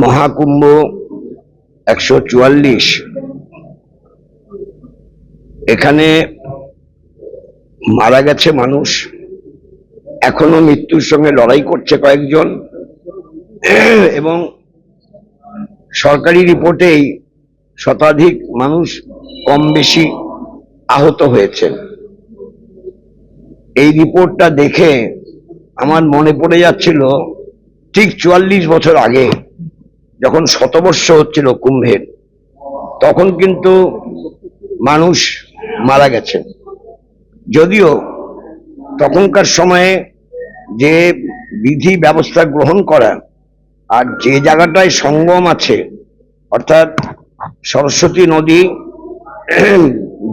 মহাকুম্ভ একশো চুয়াল্লিশ। এখানে মারা গেছে মানুষ। এখনও মৃত্যুর সঙ্গে লড়াই করছে কয়েকজন। এবং সরকারি রিপোর্টেই শতাধিক মানুষ কম বেশি আহত হয়েছে এই রিপোর্টটা দেখে আমার মনে পড়ে যাচ্ছিল ঠিক চুয়াল্লিশ বছর আগে যখন শতবর্ষ হচ্ছিল কুম্ভের, তখন কিন্তু মানুষ মারা গেছে। যদিও তখনকার সময়ে যে বিধি ব্যবস্থা গ্রহণ করা আর যে জায়গাটায় সঙ্গম আছে, অর্থাৎ সরস্বতী নদী,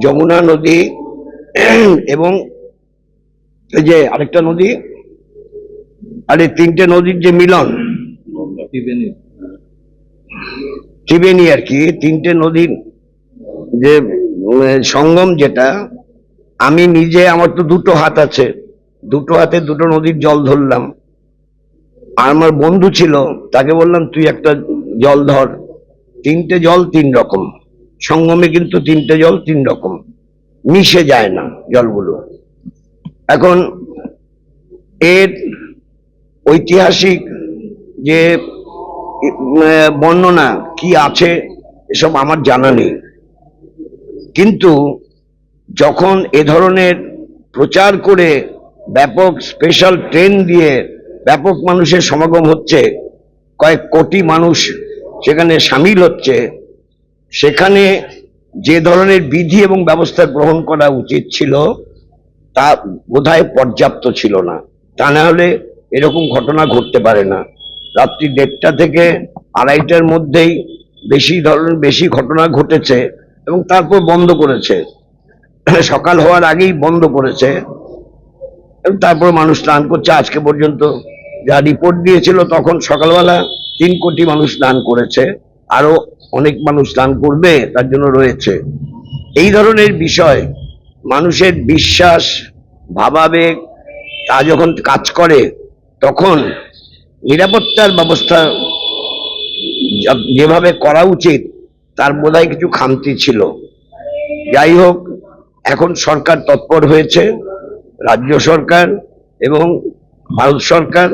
যমুনা নদী, এবং এই যে আরেকটা নদী আর এই তিনটে নদীর যে মিলন ত্রিবেণী। আর কি তিনটে নদীর যে সঙ্গম যেটা আমি নিজে আমার তো দুটো হাত আছে। দুটো হাতে দুটো নদীর জল ধরলাম। আর আমার বন্ধু ছিল তাকে বললাম তুই একটা জল ধর। তিনটে জল তিন রকম। সঙ্গমে কিন্তু তিনটে জল তিন রকম। মিশে যায় না জলগুলো। এখন এর ঐতিহাসিক যে বর্ণনা কি আছে, এসব আমার জানা নেই। কিন্তু যখন এ ধরনের প্রচার করে ব্যাপক স্পেশাল ট্রেন দিয়ে ব্যাপক মানুষের সমাগম হচ্ছে, কয়েক কোটি মানুষ সেখানে সামিল হচ্ছে, সেখানে যে ধরনের বিধি এবং ব্যবস্থা গ্রহণ করা উচিত ছিল, তা বোধহয় পর্যাপ্ত ছিল না। তা না হলে এরকম ঘটনা ঘটতে পারে না। রাত্রি দেড়টা থেকে আড়াইটার মধ্যেই বেশি ধরনের, বেশি ঘটনা ঘটেছে এবং তারপর বন্ধ করেছে। সকাল হওয়ার আগেই বন্ধ করেছে। এবং তারপর মানুষ স্নান করছে। আজকে পর্যন্ত যা রিপোর্ট দিয়েছিল, তখন সকালবেলা তিন কোটি মানুষ স্নান করেছে। আরও অনেক মানুষ স্নান করবে, তার জন্য রয়েছে। এই ধরনের বিষয় মানুষের বিশ্বাস, ভাবাবেগ, তা যখন কাজ করে তখন নিরাপত্তার ব্যবস্থা যেভাবে করা উচিত, তার বোধহয় কিছু খামতি ছিল। যাই হোক, এখন সরকার তৎপর হয়েছে, রাজ্য সরকার এবং ভারত সরকার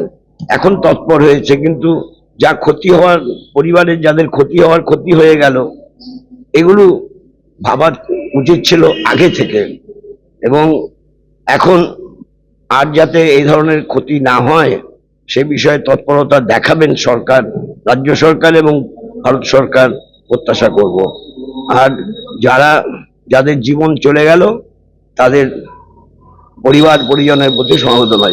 এখন তৎপর হয়েছে, কিন্তু যা ক্ষতি হওয়ার পরিবারের যাদের ক্ষতি হওয়ার ক্ষতি হয়ে গেল, এগুলো ভাবার উচিত ছিল আগে থেকে। এবং এখন আর যাতে এই ধরনের ক্ষতি না হয়, সে বিষয়ে তৎপরতা দেখাবেন সরকার, রাজ্য সরকার এবং ভারত সরকার প্রত্যাশা করব আর যারা, যাদের জীবন চলে গেল, তাদের পরিবার পরিজনের প্রতি সমবেদনা।